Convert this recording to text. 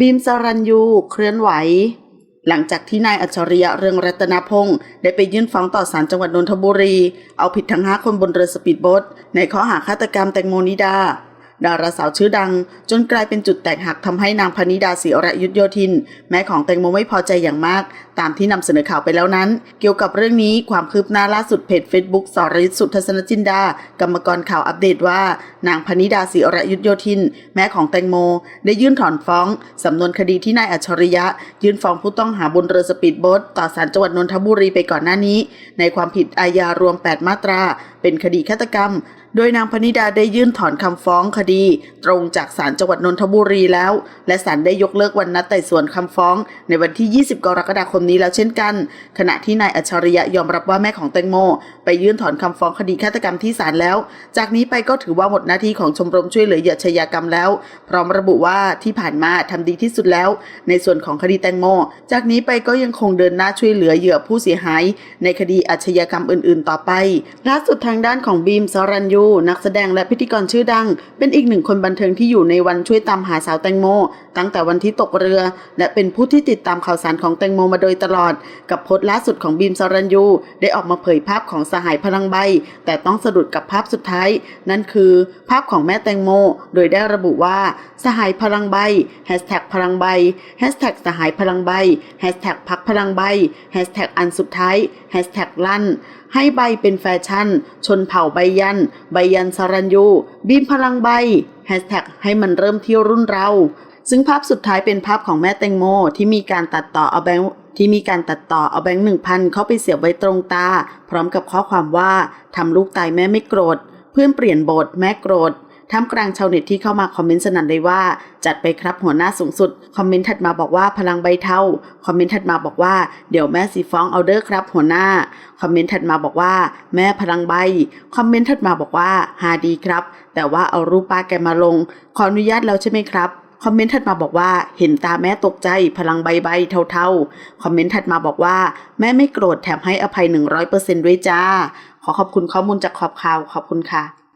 บีมสรัญยูเคลื่อนไหว หลังจากที่นายอัจฉริยะเรืองรัตนพงศ์ได้ไปยื่นฟ้องต่อศาลจังหวัดนนทบุรี เอาผิดทั้ง 5 คนบนเรือสปีดโบ๊ทในข้อหาฆาตกรรมแตงโมนิดา ดาราสาวชื่อดัง จนกลายเป็นจุดแตกหักทำให้นางพนิดาศรีอรยุทธโยธิน แม่ของแตงโมไม่พอใจอย่างมาก ตามที่นำเสนอข่าวไปแล้วนั้น เกี่ยวกับเรื่องนี้ความคืบหน้าล่าสุดเพจ Facebook สรยุทธสุทัศนจินดา กรรมกรข่าวอัปเดตว่า นางพนิดาศรีอรยุทธโยธิน แม่ของแตงโม ได้ยื่นถอนฟ้องสำนวนคดีที่นายอัจฉริยะ ยื่นฟ้องผู้ต้องหาบนเรือสปีดโบ๊ทต่อศาลจังหวัดนนทบุรีไปก่อนหน้านี้ ในความผิดอาญารวม 8 มาตรา เป็นคดีฆาตกรรม โดยนางพนิดาได้ยื่นถอนคำฟ้องคดี ตรงจากศาลจังหวัดนนทบุรีแล้ว และศาลได้ยกเลิกวันนัดไต่สวนคำฟ้อง ในวันที่ 20 กรกฎาคมนี้แล้วเช่นกัน ขณะที่นายอัจฉริยะยอมรับว่าแม่ของแตงโม ไปยื่นถอนคำฟ้องคดีฆาตกรรมที่ศาลแล้ว จากนี้ไปก็ถือว่าหมดหน้าที่ของชมรมช่วยเหลือเหยื่ออาชญากรรมแล้ว พร้อมระบุว่าที่ผ่านมาทำดีที่สุดแล้ว ในส่วนของคดีแตงโม จากนี้ไปก็ยังคงเดินหน้าช่วยเหลือเหยื่อผู้เสียหาย ในคดีอาชญากรรมอื่น ๆ ต่อไปล่าสุดทางด้านของบีมสรัญยูนักแสดงและพิธีกรชื่อดัง เป็นอีกหนึ่งคนบันเทิงที่อยู่ในวันช่วยตามหาสาวแตงโม ตั้งแต่วันที่ตกเรือ และเป็นผู้ที่ติดตามข่าวสารของแตงโมมาโดยตลอด กับโพสต์ล่าสุดของบีมสรัญยู ได้ออกมาเผยภาพของสหายพลังใบ แต่ต้องสะดุดกับภาพสุดท้าย นั่นคือภาพของแม่แตงโม โดยได้ระบุว่าสหายพลังใบแฮชแท็กพลังใบแฮชแท็กสหายพลังใบแฮชแท็กพักพลังใบแฮชแท็กอันสุดท้ายแฮชแท็กลั่นให้ใบเป็นแฟชั่น ชนเผ่าใบยันใบยันสรัญยูบีมพลังใบแฮชแท็กให้มันเริ่มเที่ยวรุ่นเรา ซึ่งภาพสุดท้ายเป็นภาพของแม่แตงโม ที่มีการตัดต่อเอาแบงที่มีการตัดต่อเอาแบงค์หนึ่งพันเข้าไปเสียบไว้ตรงตา พร้อมกับข้อความว่าทำลูกตายแม่ไม่โกรธ เพื่อนเปลี่ยนบทแม่โกรธ ท่ามกลางชาวเน็ตที่เข้ามาคอมเมนต์สนั่นเลยว่า จัดไปครับหัวหน้าสูงสุด คอมเมนต์ถัดมาบอกว่าพลังใบเท่า คอมเมนต์ถัดมาบอกว่าเดี๋ยวแม่สีฟ้องเอาเด้อครับหัวหน้า คอมเมนต์ถัดมาบอกว่า แม่พลังใบ คอมเมนต์ถัดมาบอกว่าฮาดีครับ แต่ว่าเอารูปป้าแกมาลง ขออนุญาตแล้วใช่ไหมครับคอมเมนต์ถัดมาบอกว่าเห็นตาแม่ตกใจพลังใบใบเท่าๆ คอมเมนต์ถัดมาบอกว่า แม่ไม่โกรธแถมให้อภัย 100%ด้วยจ้า ขอขอบคุณข้อมูลจากขอบข่าวขอบคุณค่ะ